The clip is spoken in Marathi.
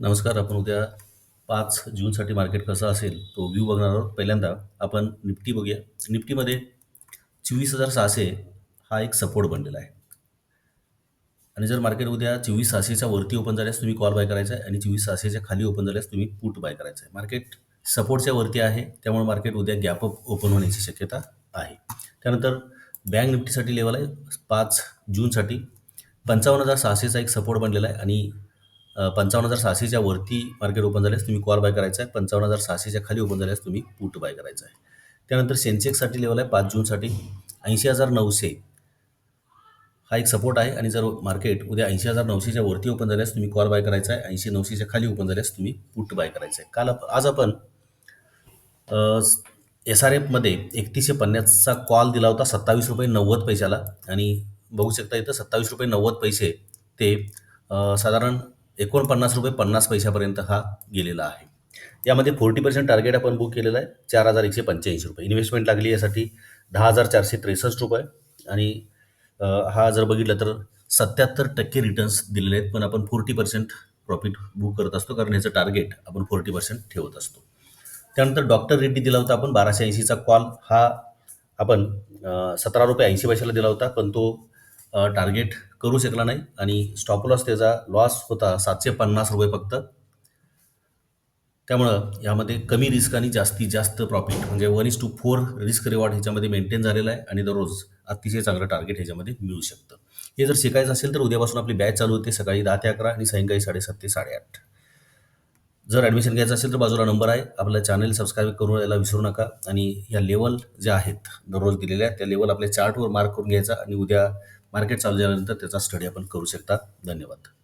नमस्कार आपण उद्या पाच जूनसाठी मार्केट कसं असेल तो व्यू बघणार आहोत. पहिल्यांदा आपण निफ्टी बघूया. निफ्टीमध्ये चोवीस हजार सहाशे हा एक सपोर्ट बनलेला आहे. आणि जर मार्केट उद्या चोवीस सहाशेच्या वरती ओपन झाल्यास तुम्ही कॉल बाय करायचा आहे आणि चोवीस सहाशेच्या खाली ओपन झाल्यास तुम्ही पुट बाय करायचं आहे. मार्केट सपोर्टच्या वरती आहे त्यामुळे मार्केट उद्या गॅप अप ओपन होण्याची शक्यता आहे. त्यानंतर बँक निफ्टीसाठी लेवल आहे. पाच जूनसाठी पंचावन्न हजार सहाशेचा एक सपोर्ट बनलेला आहे आणि पंचावन्न हजार सहाशेच्या वरती मार्केट ओपन झाल्यास तुम्ही कॉल बाय करायचा आहे. पंचावन्न हजार सहाशेच्या खाली ओपन झाल्यास तुम्ही पुट बाय करायचा आहे. त्यानंतर सेन्सेक्ससाठी लेवल आहे पाच जूनसाठी ऐंशी हजार नऊशे. हा एक सपोर्ट आहे आणि जर मार्केट उद्या ऐंशी हजार नऊशेच्या वरती ओपन झाल्यास तुम्ही कॉल बाय करायचा आहे. ऐंशी नऊशेच्या खाली ओपन झाल्यास तुम्ही पुट बाय करायचं आहे. काल आज आपण एस आर एफमध्ये एकतीसशे पन्नासचा कॉल दिला होता सत्तावीस रुपये नव्वद पैशाला. आणि बघू शकता इथं सत्तावीस रुपये नव्वद पैसे ते साधारण एकोणपन्नास रुपये पन्नास पैशापर्यंत हा गेलेला आहे. यामध्ये फोर्टी पर्सेंट टार्गेट आपण बुक केलेलं आहे. चार हजार एकशे पंच्याऐंशी रुपये. इन्व्हेस्टमेंट लागली यासाठी दहा हजार चारशे त्रेसष्ट रुपये. आणि हा जर बघितलं तर सत्याहत्तर टक्के रिटर्न्स दिलेले आहेत. पण आपण फोर्टी पर्सेंट प्रॉफिट बुक करत असतो. कारण याचं टार्गेट आपण फोर्टी पर्सेंट ठेवत असतो. त्यानंतर डॉक्टर रेड्डी दिला होता आपण. बाराशे ऐंशीचा कॉल हा आपण सतरा रुपये ऐंशी पैशाला दिला होता. पण तो टार्गेट करू शकला नाही आणि स्टॉपलॉस त्याचा लॉस होता सातशे पन्नास रुपये फक्त. त्यामुळं यामध्ये कमी रिस्क आणि जास्तीत जास्त प्रॉफिट म्हणजे one is to four risk reward ह्याच्यामध्ये मेंटेन झालेला आहे आणि दररोज अतिशय चांगलं टार्गेट ह्याच्यामध्ये मिळू शकतं. हे जर शिकायचं असेल तर उद्यापासून आपली बॅच चालू होते सकाळी दहा ते अकरा आणि सायंकाळी साडेसात ते साडेआठ. जर ॲडमिशन घ्यायचं असेल तर बाजूला नंबर आहे. आपलं चॅनल सबस्क्राईब करून यायला विसरू नका आणि या लेवल ज्या आहेत दररोज दिलेल्या त्या लेवल आपल्या चार्टवर मार्क करून घ्यायचा आणि उद्या मार्केट चालू झाल्यानंतर त्याचा स्टडी आपण करू शकता. धन्यवाद.